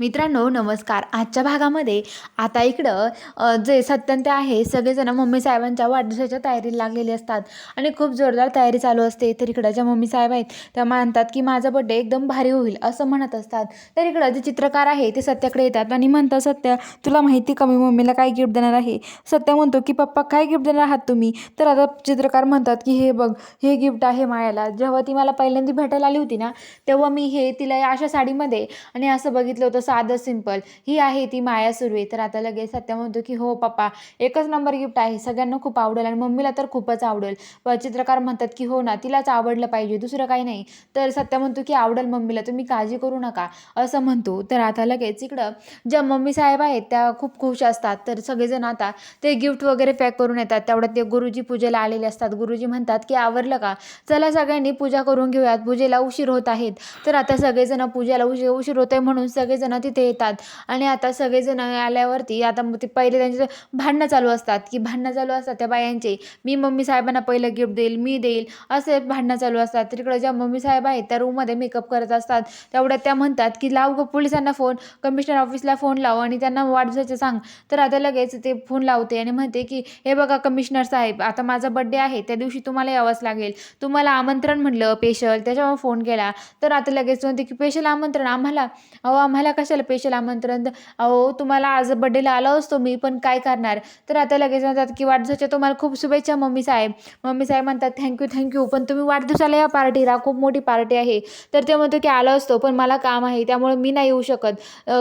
मित्रांनो नमस्कार. आजच्या भागामध्ये आता इकडं जे सत्यंत आहे सगळेजण मम्मी साहेबांच्या वाढदिवसाच्या तयारीला लागलेले असतात आणि खूप जोरदार तयारी चालू असते. तर इकडं ज्या मम्मी साहेब आहेत त्या म्हणतात की माझा बड्डे एकदम भारी होईल असं म्हणत असतात. तर इकडं जे चित्रकार आहे ते सत्याकडे येतात आणि म्हणतात सत्या तुला माहिती का मी मम्मीला काय गिफ्ट देणार आहे? सत्या म्हणतो की पप्पा काय गिफ्ट देणार आहात तुम्ही? तर आता चित्रकार म्हणतात की हे बघ हे गिफ्ट आहे मायाला. जेव्हा ती मला पहिल्यांदा भेटायला आली होती ना तेव्हा मी हे तिला अशा साडीमध्ये आणि असं बघितलं होतं साधं सिंपल ही आहे ती माया सुर्वे तर आता लगेच सत्या म्हणतो की हो पप्पा एकच नंबर गिफ्ट आहे. सगळ्यांना खूप आवडेल आणि मम्मीला तर खूपच आवडेल. व चित्रकार म्हणतात की हो ना तिलाच आवडलं पाहिजे दुसरं काही नाही. तर सत्या म्हणतो की आवडेल मम्मीला तुम्ही काळजी करू नका. असं म्हणतो. तर आता लगेच इकडं ज्या मम्मी साहेब आहेत त्या खूप खुश असतात. तर सगळेजण आता ते गिफ्ट वगैरे पॅक करून येतात. तेवढ्यात ते गुरुजी पूजेला आलेले असतात. गुरुजी म्हणतात की आवरलं का? चला सगळ्यांनी पूजा करून घेऊयात. पूजेला उशीर होत आहेत. तर आता सगळेजण पूजेला उशीर उशीर होत आहे म्हणून सगळेजण तिथे येतात. आणि आता सगळेजण आल्यावरती आता मग ते पहिले त्यांचे भांडणं चालू असतात की भांडणं चालू असतात त्या बायांचे. मी मम्मी साहेबांना पहिलं गिफ्ट देईल मी देईल असे भांडणं चालू असतात. तिकडे ज्या मम्मी साहेब आहेत त्या रूममध्ये मेकअप करत असतात. तेवढ्यात त्या म्हणतात की लाव ग पोलिसांना फोन कमिशनर ऑफिसला फोन लाव आणि त्यांना वाढवायचं सांग. तर आता लगेच ते फोन लावते आणि म्हणते की हे बघा कमिशनर साहेब आता माझा बड्डे आहे. त्या दिवशी तुम्हाला यावंच लागेल. तुम्हाला आमंत्रण म्हणलं पेशल त्याच्यामुळे फोन केला. तर आता लगेच म्हणते की पेशल आमंत्रण आम्हाला? अहो आम्हाला कशाला पेशल आमंत्रण अहो तुम्हाला आज बड्डेला आलो असतो मी पण काय करणार? तर आता लगेच म्हणतात की वाढदिवसाच्या तुम्हाला खूप शुभेच्छा मम्मी साहेब. मम्मी साहेब म्हणतात थँक्यू थँक्यू पण तुम्ही वाढदिवसाला या पार्टीला खूप मोठी पार्टी आहे. तर ते म्हणतो की आलो असतो पण मला काम आहे त्यामुळे मी नाही येऊ शकत.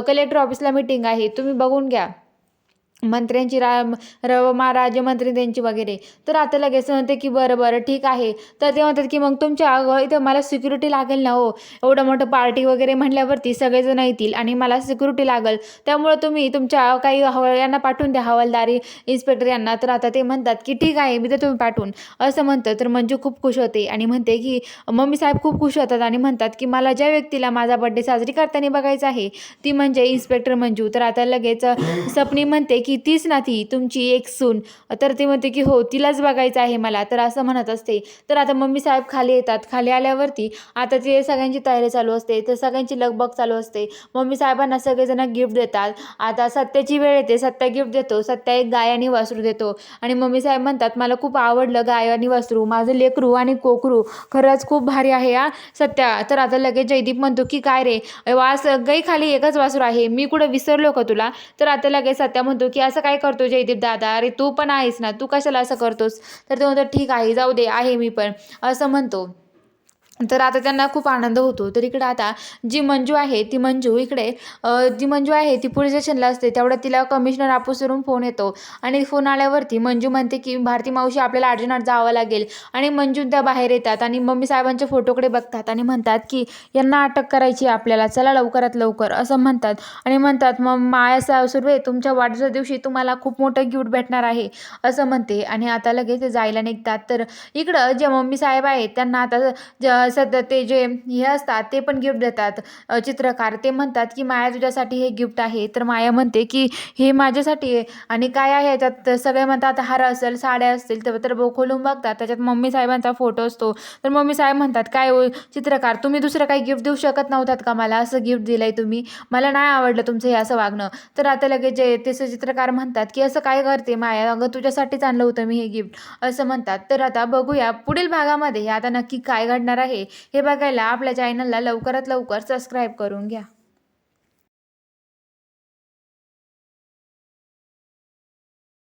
कलेक्टर ऑफिसला मीटिंग आहे तुम्ही बघून घ्या. मंत्र्यांची रा र मा राज्यमंत्री त्यांची वगैरे. तर आता लगेच म्हणते की बरं बरं ठीक आहे. तर ते म्हणतात की मग तुमच्या इथं मला सिक्युरिटी लागेल ना हो. एवढं मोठं पार्टी वगैरे म्हणल्यावरती सगळेजण येतील आणि मला सिक्युरिटी लागेल. त्यामुळं तुम्ही तुमच्या काही हव यांना पाठवून द्या हवालदारी इन्स्पेक्टर यांना. तर आता ते म्हणतात की ठीक आहे मी तर तुम्ही पाठवून. असं म्हणतं. तर मंजू खूप खुश होते आणि म्हणते की मम्मी साहेब खूप खुश होतात आणि म्हणतात की मला ज्या व्यक्तीला माझा बड्डे साजरी करताना बघायचं आहे ती म्हणजे इन्स्पेक्टर मंजू. तर आता लगेच सपनी म्हणते की की तीच ना ती तुमची एक सून. तर ती म्हणते की हो तिलाच बघायचं आहे मला. तर असं म्हणत असते. तर आता मम्मी साहेब खाली येतात. खाली आल्यावरती आता ते सगळ्यांची तयारी चालू असते. तर सगळ्यांची लगबग चालू असते. मम्मी साहेबांना सगळेजण गिफ्ट देतात. आता सत्याची वेळ येते. सत्या गिफ्ट देतो. सत्या एक गाय आणि वासरू देतो. आणि मम्मी साहेब म्हणतात मला खूप आवडलं गाय आणि वासरू. माझं लेकरू आणि कोकरू. खरंच खूप भारी आहे हा सत्या. तर आता लगेच जयदीप म्हणतो की काय रे? वास गाई खाली एकच वासरू आहे. मी कुठं विसरलो का तुला? तर आता लगेच सत्या म्हणतो की की असं काय करतो जयदीप दादा? अरे तू पण आहेस ना तू कशाला असं करतोस? तर तो म्हणतो ठीक आहे जाऊ दे आहे मी पण. असं म्हणतो. तर आता त्यांना खूप आनंद होतो. तर इकडं आता जी मंजू आहे ती मंजू इकडे जी मंजू आहे ती पोलीस स्टेशनला असते. तेवढ्यात तिला कमिशनर ऑफिसवरून फोन येतो. आणि फोन आल्यावरती मंजू म्हणते की भारती मावशी आपल्याला अर्जंट जावं लागेल. आणि मंजू त्या बाहेर येतात आणि मम्मी साहेबांच्या फोटोकडे बघतात आणि म्हणतात की यांना अटक करायची आहे आपल्याला. चला लवकरात लवकर. असं म्हणतात. आणि म्हणतात मग माया सा सुर्वे तुमच्या वाढदिवसा दिवशी तुम्हाला खूप मोठं गिफ्ट भेटणार आहे. असं म्हणते. आणि आता लगेच जायला निघतात. तर इकडं जे मम्मी साहेब आहेत त्यांना आता सध्या ते जे हे असतात ते पण गिफ्ट देतात. चित्रकार ते म्हणतात की माया तुझ्यासाठी हे गिफ्ट आहे. तर माया म्हणते की हे माझ्यासाठी आहे. आणि काय आहे याच्यात? सगळे म्हणतात हार असेल साड्या असतील तर तर बो- खोलून बघतात. त्याच्यात मम्मी साहेबांचा फोटो असतो. तर मम्मी साहेब म्हणतात काय हो, चित्रकार तुम्ही दुसरं काही गिफ्ट देऊ शकत नव्हतात का मला? असं गिफ्ट दिलं आहे तुम्ही. मला नाही आवडलं तुमचं हे असं वागणं. तर आता लगेच जे ते चित्रकार म्हणतात की असं काय करते माया? अगं तुझ्यासाठीच आणलं होतं मी हे गिफ्ट असं म्हणतात. तर आता बघूया पुढील भागामध्ये आता नक्की काय घडणार आहे. आहे हे बघायला आपल्या चॅनलला लवकरात लवकर सबस्क्राईब करून घ्या.